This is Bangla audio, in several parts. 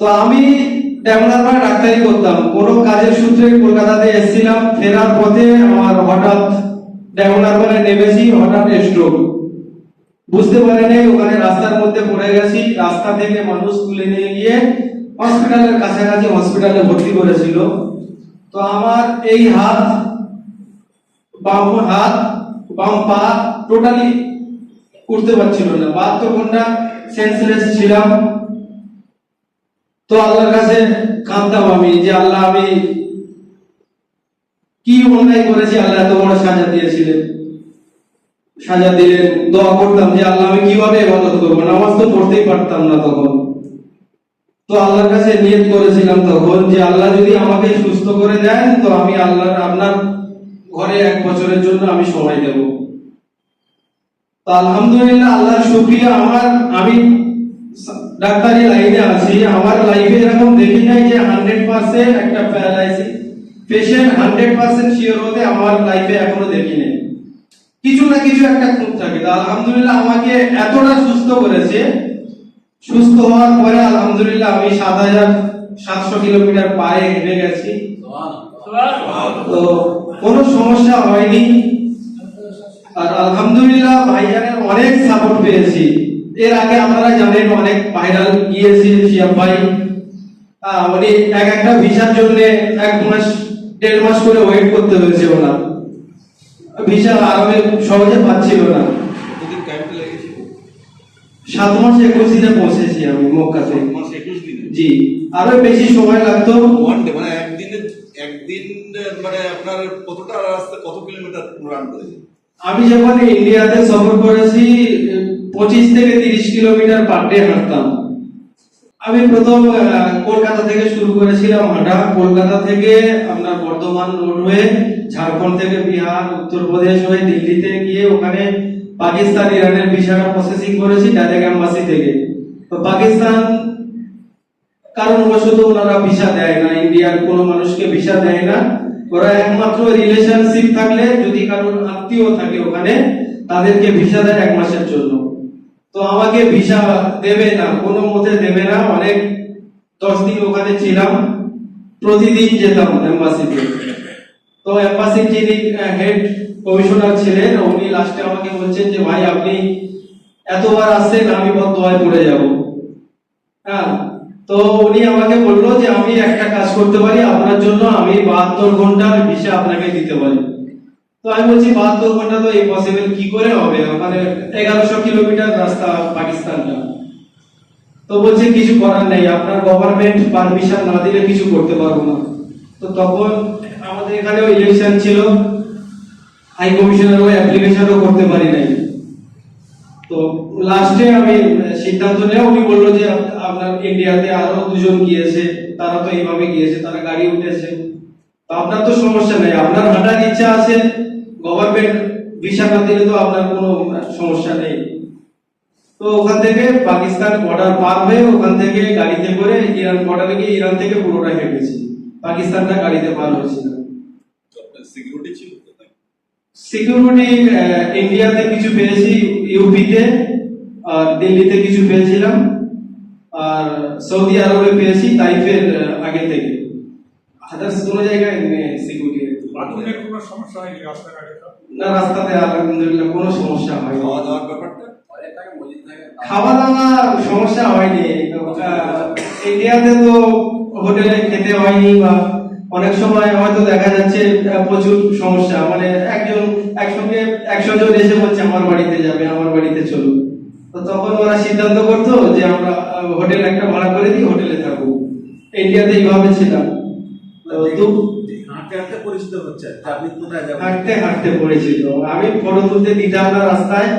তো আমি ভাই ডাক্তারি করতাম। কোনো কাজের সূত্রে কলকাতাতে এসেছিলাম। ফেরার পথে আমার হঠাৎ ডেমোনার মানে নেমেছি, হঠাৎ স্ট্রোক বুঝতে পারিনি, ওখানে রাস্তার মধ্যে পড়ে গেছি। রাস্তা থেকে মানুষ তুলে নিয়ে গিয়ে হসপিটালের কাছাকাছি হসপিটালে ভর্তি করেছিল। তো আমার এই হাত, বাম হাত, বাম পা টোটালি উঠতে পারছিল না। বাহাত্তর ঘণ্টা সেন্সলেস ছিলাম। তো আল্লাহর কাছে কাঁদতাম আমি যে আল্লাহ, আমি কি অন্যায় করেছি? আল্লাহ এত বড় সাজা দিয়েছিলেন। সাজা দিলেন, দোয়া করতাম যে আল্লাহ, আমি কীভাবে ইবাদত করব? নামাজ তো পড়তেই পারতাম না তখন। তো আল্লাহর কাছে নিয়ত করেছিলাম তখন যে আল্লাহ যদি আমাকে সুস্থ করে দেন, তো আমি আল্লাহ আপনার ঘরে এক বছরের জন্য আমি সময় দেব। আলহামদুলিল্লাহ, আল্লাহর শুকরিয়া আমার, আমি ডাক্তারি লাইনে আছি। আমার লাইফে এরকম দেখি নাই যে হান্ড্রেড পার্সেন্ট একটা paralysis patient hundred percent sure হতে আমার লাইফে এখনও দেখি নাই। কিছু না কিছু একটা খুঁত থাকে। আলহামদুলিল্লাহ আমাকে এতটা সুস্থ করেছে। সুস্থ হওয়ার পরে আলহামদুলিল্লাহ আমি সাত হাজার সাতশো কিলোমিটার পায়ে হেঁটে গেছি। তো কোনো সমস্যা হয়নি। আর আলহামদুলিল্লাহ ভাইজানের অনেক সাপোর্ট পেয়েছি। এর আগে আপনারা জানেন অনেক ভাইরাল গিয়েছি শিয়াব ভাই উনি এক একটা ভিসার জন্য এক মাস দেড় মাস করে ওয়েট করতে হয়েছে ওনার ভিসা আরবে সহজে পাচ্ছিল না। সাত মাস একুশ দিনে পৌঁছেছি আমি মক্কাতে। মাস একুশ দিনে? জি আরও বেশি সময় লাগতো। ওয়ান ডে মানে একদিনে একদিন মানে আপনার কতটা রাস্তা কত কিলোমিটার রান করেছে? আমি যখন ইন্ডিয়াতে সফর করেছি, পঁচিশ থেকে তিরিশ কিলোমিটার পার ডে হাঁটতাম। আমি প্রথম কলকাতা থেকে শুরু করেছিলাম হাঁটা। কলকাতা থেকে আপনার বর্ধমান রোড হয়ে ঝাড়খণ্ড থেকে বিহার, উত্তরপ্রদেশ হয়ে দিল্লিতে গিয়ে ওখানে পাকিস্তান, ইরানের ভিসাটা প্রসেসিং করেছি ডাইরেক্ট এম্বাসি থেকে। তো পাকিস্তান কারণবশত ওনারা ভিসা দেয় না, ইন্ডিয়ার কোনো মানুষকে ভিসা দেয় না। ওরা একমাত্র রিলেশনশিপ থাকলে যদি কারোর আত্মীয় থাকে ওখানে, তাদেরকে ভিসা দেয় এক মাসের জন্য। তো আমাকে ভিসা দেবে না, কোনো মতে দেবে না। অনেক দশ দিন ওখানে ছিলাম, প্রতিদিন যেতাম এম্বাসিতে তো। এম্বাসির যিনি হেড কমিশনার ছিলেন, উনি লাস্টে আমাকে বলছেন যে, ভাই, আপনি এতবার আসছেন, আমি বদোয়ায় পড়ে যাব। হ্যাঁ তো উনি আমাকে বলল যে আমি একটা কাজ করতে পারি, আপনার জন্য আমি বাহাত্তর ঘণ্টার ভিসা আপনাকে দিতে পারি। তো আমি বলছি, বাহাত্তর ঘণ্টা তো ইম্পসিবল কি করে হবে? মানে এগারোশো কিলোমিটার রাস্তা পাকিস্তানটা। তো বলছে, কিছু করার নেই, আপনার গভর্নমেন্ট পারমিশন না দিলে কিছু করতে পারব না। তো তখন আমাদের এখানেও ইলেকশন ছিল হাই কমিশনের অ্যাপ্লিকেশনও করতে পারি নাই। তো লাস্টে আমি সিদ্ধান্ত নেওয়া উনি বলল যে আপনার ইন্ডিয়াতে আরও দুজন গিয়েছে তারা তো এইভাবে গিয়েছে তারা গাড়ি উঠেছে। তো আপনার তো সমস্যা নেই আপনার হাঁটার ইচ্ছা আছে গভর্নমেন্ট ভিসা না দিলে তো আপনার কোনো সমস্যা নেই। তো ওখান থেকে পাকিস্তান বর্ডার পার হয়ে ওখান থেকে গাড়িতে করে ইরান বর্ডারে গিয়ে ইরান থেকে পুরোটা হেঁটেছি। পাকিস্তানটা গাড়িতে পার হয়েছিল সিকিউরিটি ছিল? সিকিউরিটি ইন্ডিয়াতে কিছু পেয়েছি ইউপিতে আর দিল্লিতে কিছু পেয়েছিলাম আর সৌদি আরবে পেয়েছি তাইফের আগে থেকে। আদার্স কোনো জায়গায় সিকিউরিটি বাথরুমের কোনো সমস্যা হয়নি রাস্তাঘাটে না রাস্তাতে আলহামদুলিল্লাহ কোনো সমস্যা হয়নি। খাওয়া দাওয়ার ব্যাপারটা খাওয়া দাওয়া সমস্যা হয়নি। ইন্ডিয়াতে তো হোটেলে খেতে হয়নি বা অনেক সময় হয়তো দেখা যাচ্ছে প্রচুর সমস্যা। মানে একজন একসঙ্গে একশো জন এসে বলছে আমার বাড়িতে যাবে আমার বাড়িতে চলো তো তখন ওরা সিদ্ধান্ত করতো যে আমরা হোটেল একটা ভাড়া করে দিই হোটেলে থাকব ইন্ডিয়াতে এইভাবে ছিলাম। তো দু- হাঁটতে হাঁটতে পরিচিত হচ্ছে যে আপনি কোথায় যাবেন? হাঁটতে হাঁটতে পড়েছিল আমি ফটো তুলতে দিতাম না রাস্তায়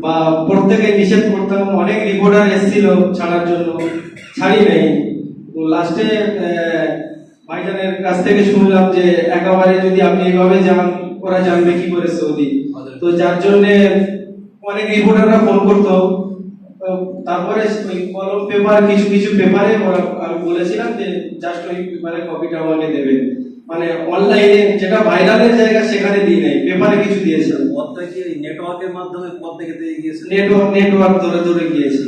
বা প্রত্যেকে নিষেধ করতাম অনেক রিপোর্টার এসেছিল ছাড়ার জন্য ছাড়ি নাই। লাস্টে ভাইজানের কাছ থেকে শুনলাম যে একেবারে যদি আপনি এইভাবে যান ওরা জানবে কি করে সৌদি। তো যার জন্য অনেক রিপোর্টাররা ফোন করতো তারপরে ওই কলম পেপার কিছু কিছু পেপারে আমি বলেছিলাম যে জাস্ট ওই পেপারে কপিটা আমাকে দেবে। মানে অনলাইনে যেটা ভাইরালের জায়গা সেখানে দিই নাই পেপারে কিছু দিয়েছিলাম পথটা কি নেটওয়ার্কের মাধ্যমে পথ দেখে দিয়ে গিয়েছে নেটওয়ার্ক নেটওয়ার্ক ধরে ধরে গিয়েছি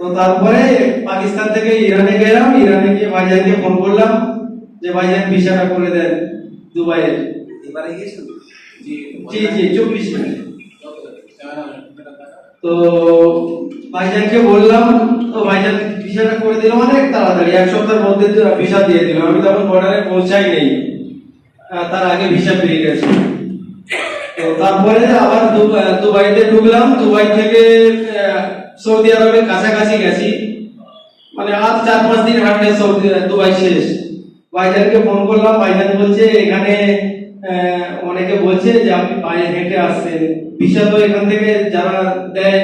তো তারপরে পাকিস্তান থেকে ইরানে গেলাম ইরানে গিয়ে ভাইজানকে ফোন করলাম যে ভাইজান ভিসাটা করে দেন দুবাইয়ের। এবারে গিয়েছিল? জি জি চব্বিশে তো ভাইজানকে বললাম, তো ভাইজান ভিসাটা করে দিল অনেক তাড়াতাড়ি, এক সপ্তাহের মধ্যে ভিসা দিয়ে দিল। আমি তখন বর্ডারে পৌঁছাই নেই। তার আগে ভিসা পেয়ে গেছে। তো তারপরে আবার দুবাইতে ঢুকলাম। দুবাই থেকে সৌদি আরবের কাছাকাছি গেছি। মানে আর চার পাঁচ দিন হাঁটলে সৌদি, দুবাই শেষ। ভাইজানকে ফোন করলাম। ভাইজান বলছে, এখানে অনেকে বলছে যে আপনি পায়ে হেঁটে আসছেন। ভিসা তো এখান থেকে যারা দেয়,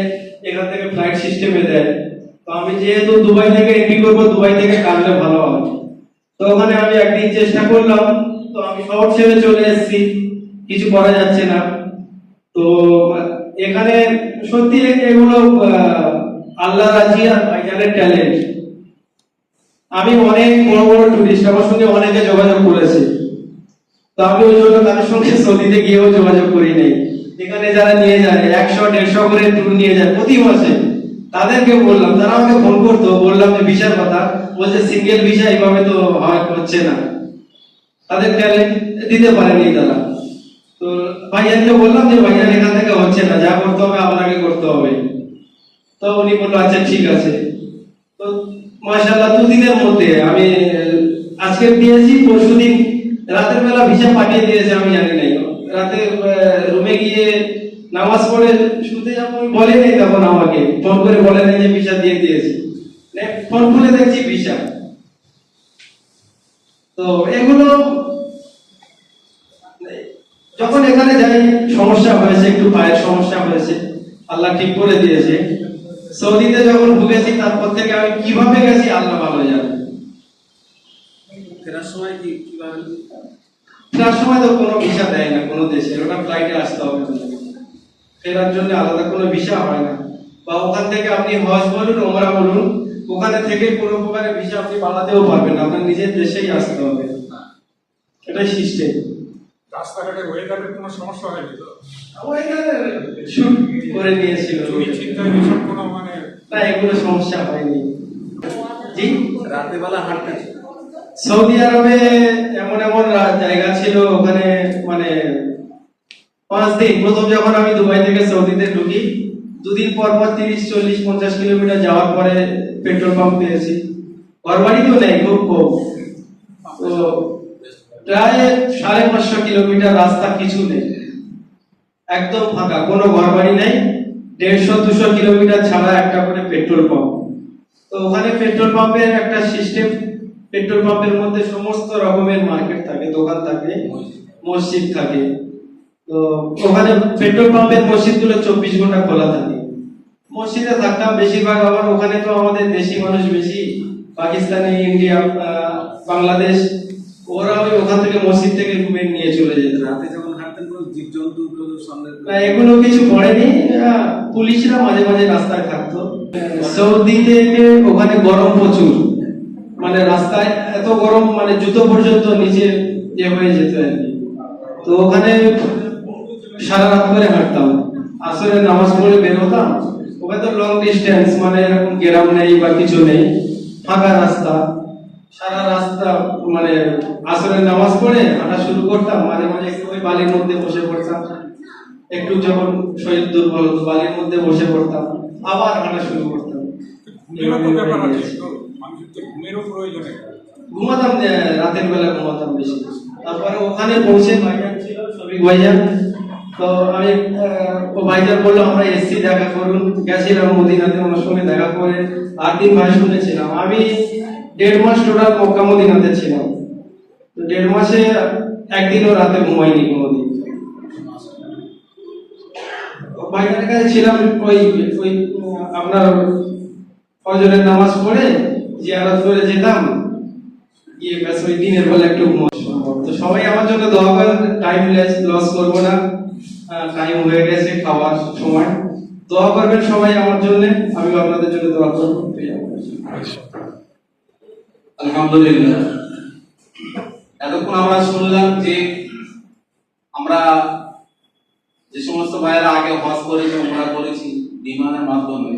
এখান থেকে ফ্লাইট সিস্টেমে দেয়। তো আমি যেহেতু দুবাই থেকে এন্ট্রি করব, দুবাই থেকে কাটলে ভালো হবে। তো ওখানে আমি একদিন চেষ্টা করলাম। তো আমি শহর ছেড়ে চলে এসেছি। কিছু করা যাচ্ছে না। তো এখানে সত্যি এগুলো আল্লাহ রাজি আর ভাইজানের ট্যালেন্ট আমি অনেক বড় বড় টুরিস্ট আমার সঙ্গে অনেকে যোগাযোগ করেছে। তো আমি ওই জন্য তাদের সঙ্গে সৌদিতে গিয়েও যোগাযোগ করি নাই। এখানে যারা নিয়ে যায়, একশো, দেড়শো করে ট্যুর নিয়ে যায় প্রতি মাসে। তাদেরকে বললাম, তারা আমাকে ফোন করতো, বললাম যে ভিসার কথা। বলছে সিঙ্গেল ভিসা এইভাবে তো হয়, হচ্ছে না। তাদের ট্যালেন্ট দিতে পারেনি তারা। তো ভাইয়ানকে বললাম যে, ভাইয়ান এখান থেকে হচ্ছে না, যা করতে হবে আপনাকে করতে হবে। তো উনি বলল আচ্ছা ঠিক আছে। তো মাশাআল্লাহ দুদিনের মধ্যে আমি আজকে দিয়েছি পরশু দিন রাতের বেলা ভিসা পাঠিয়ে দিয়েছে আমি জানি নাই। রাতে রুমে গিয়ে নামাজ পড়ে শুতে যাব বলে নাই তখন আমাকে। ফোন করে বলে নাই যে ভিসা দিয়ে দিয়েছি। ফোন খুলে দেখছি ভিসা। তো এগুলো, যখন এখানে যাই, সমস্যা হয়েছে, একটু পায়ের সমস্যা হয়েছে, আল্লাহ ঠিক করে দিয়েছে। সৌদিতে যখন ঢুকেছি, তারপর থেকে আমি কীভাবে গেছি, আল্লাহ ভালো সময় কি কীভাবে? ফেরার সময় তো কোনো ভিসা দেয় না কোনো দেশে। ওটা ফ্লাইটে আসতে হবে। ফেরার জন্য আলাদা কোনো ভিসা হয় না। বা ওখান থেকে আপনি হজ বলুন ওমরা বলুন ওখানে থেকে কোনো প্রকারের ভিসা আপনি বাড়াতেও পারবেন না। আপনার নিজের দেশেই আসতে হবে। এটাই সিস্টেম রাস্তাঘাটে ওয়েদারের কোনো সমস্যা হয়নি তো? শুট করে নিয়েছিল। এসব কোনো মানে না এগুলো সমস্যা হয়নি। জি? রাতের বেলা হাঁটতে সৌদি আরবে এমন এমন জায়গা ছিল ওখানে মানে পাঁচ দিন। প্রথম যখন আমি দুবাই থেকে সৌদিতে ঢুকি, দুদিন পর পর তিরিশ, চল্লিশ, পঞ্চাশ কিলোমিটার যাওয়ার পরে পেট্রোল পাম্প পেয়েছি। ঘর নেই, খুব কম। তো প্রায় সাড়ে পাঁচশো কিলোমিটার রাস্তা কিছু নেই। একদম ফাঁকা, কোনো ঘর বাড়ি নেই। দেড়শো, দুশো কিলোমিটার ছাড়া একটা করে পেট্রোল পাম্প। তো ওখানে পেট্রোল পাম্পের একটা সিস্টেম পেট্রোল পাম্পের মধ্যে সমস্ত রকমের মার্কেট থাকে দোকান থাকে মসজিদ থাকে। তো ওখানে পেট্রোল পাম্পের মসজিদগুলো চব্বিশ ঘণ্টা খোলা থাকে। মসজিদে থাকতাম বেশিরভাগ আবার ওখানে তো আমাদের দেশি মানুষ বেশি। পাকিস্তানি ইন্ডিয়া বাংলাদেশ ওরা ওই ওখান থেকে মসজিদ থেকে রুমে নিয়ে চলে যেত। রাতে যখন হাঁটতেন কোনো জীবজন্তু কোনো সামনে না এগুলো কিছু পড়েনি পুলিশরা মাঝে মাঝে রাস্তায় থাকতো। সৌদিতে ওখানে গরম প্রচুর। মানে রাস্তায় এত গরম মানে জুতো পর্যন্ত নিচে ইয়ে হয়ে যেত আর কি। তো ওখানে সারা রাত করে হাঁটতাম। আসরে নামাজ পড়ে বের হতাম। ওখানে তো লং ডিস্টেন্স মানে এরকম গ্রাম নেই বা কিছু নেই, ফাঁকা রাস্তা। সারা রাস্তা মানে আসরের নামাজ পড়ে হাঁটা শুরু করতাম। মাঝে মাঝে একটু ওই বালির মধ্যে বসে পড়তাম। একটু যখন শরীর দুর্বল, বালির মধ্যে বসে পড়তাম। আবার হাঁটা শুরু করতাম। ঘুমাতাম রাতের বেলা ঘুমাতাম বেশি। তারপরে ওখানে পৌঁছে ভাইজান ছিল ভাইজান। তো আমি ও ভাইজান বলল, আমরা এসছি, দেখা করুন। গেছিলাম মদিনাতে, ওনার সঙ্গে দেখা করে আট দিন ভাই শুনেছিলাম। আমি দেড় মাস টোটাল মক্কা মদিনাতে ছিলাম। তো দেড় মাসে একদিনও রাতে ঘুমাইনি কোনোদিন। ভাইজানের কাছে ছিলাম ওই ওই, আপনার ফজরের নামাজ পড়ে জিয়ারত করে যেতাম, গিয়ে ব্যাস ওই দিনের বেলা একটু তো সবাই আমার জন্য দোয়া করেন টাইম লস করব না। টাইম হয়ে গেছে খাওয়ার সময়। দোয়া করবেন সবাই আমার জন্য আমি আপনাদের জন্য দোয়া করব। আলহামদুলিল্লাহ। এতক্ষণ আমরা শুনলাম যে আমরা যে সমস্ত ভাইয়েরা আগে হজ করেছি আমরা করেছি, বিমানের মাধ্যমে,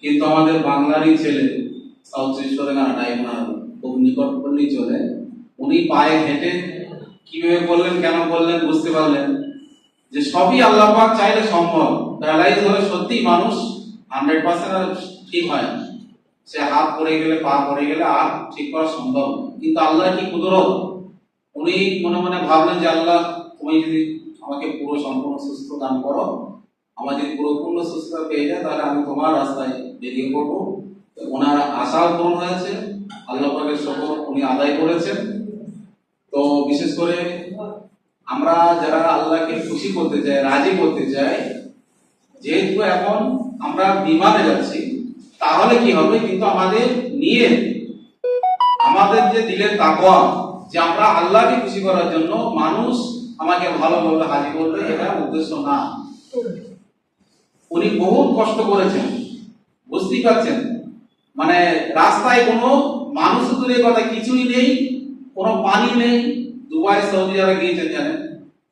কিন্তু আমাদের বাংলারই ছেলে সাউথ পরগনাটাই ওনার খুব নিকট পল্লী চলে উনি পায়ে হেঁটে কীভাবে করলেন কেন করলেন বুঝতে পারলেন যে সবই আল্লাহ পাক চাইলে সম্ভব। প্যারালাইজ হলে সত্যি মানুষ হান্ড্রেড পার্সেন্ট ঠিক হয় সে হাত পড়ে গেলে, পা পড়ে গেলে আর ঠিক করা সম্ভব কিন্তু আল্লাহ কি কুদরত? উনি মনে মনে ভাবলেন যে, আল্লাহ, তুমি যদি আমাকে পুরো সম্পূর্ণ সুস্থ দান করো, আমার যদি পুরোপূর্ণ সুস্থতা পেয়ে যায়, তাহলে আমি তোমার রাস্তায় বেরিয়ে পড়ব। ওনার আশাও পূরণ হয়েছে, আল্লাহ পাকের শকর উনি আদায় করেছেন। তো বিশেষ করে আমরা যারা আল্লাহকে খুশি করতে চাই, রাজি করতে চাই, যেহেতু এখন আমরা বিমানে যাচ্ছি, তাহলে কি হবে? কিন্তু আমাদের নিয়ে আমাদের যে দিলের তাকওয়া, যে আমরা আল্লাহকে খুশি করার জন্য মানুষ আমাকে ভালোভাবে হাজি করবে, এটা উদ্দেশ্য না। উনি বহুত কষ্ট করেছেন, বুঝতেই পারছেন। মানে রাস্তায় কোনো মানুষ দূরের কথা কিছুই নেই, কোনো পানি নেই। দুবাই, সৌদি যারা গিয়েছেন জানেন।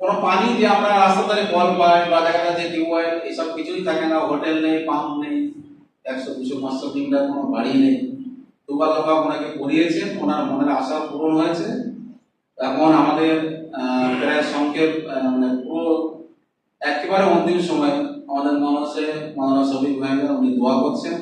কোনো পানি যে আমরা রাস্তা ধারে কল পাই বা দেখা যাচ্ছে টিউবওয়েল, এসব কিছুই থাকে না। হোটেল নেই, পাম্প নেই, একশো, দুশো, পাঁচশো কিলোমিটার কোনো বাড়ি নেই। দুবার লোকা ওনাকে পড়িয়েছেন ওনার মনের আশা পূরণ হয়েছে। এখন আমাদের প্রায় সংক্ষেপ মানে পুরো একেবারে অন্তিম সময়। আমাদের মানুষে মাওলানা শফিক ভাইরা উনি দোয়া করছেন।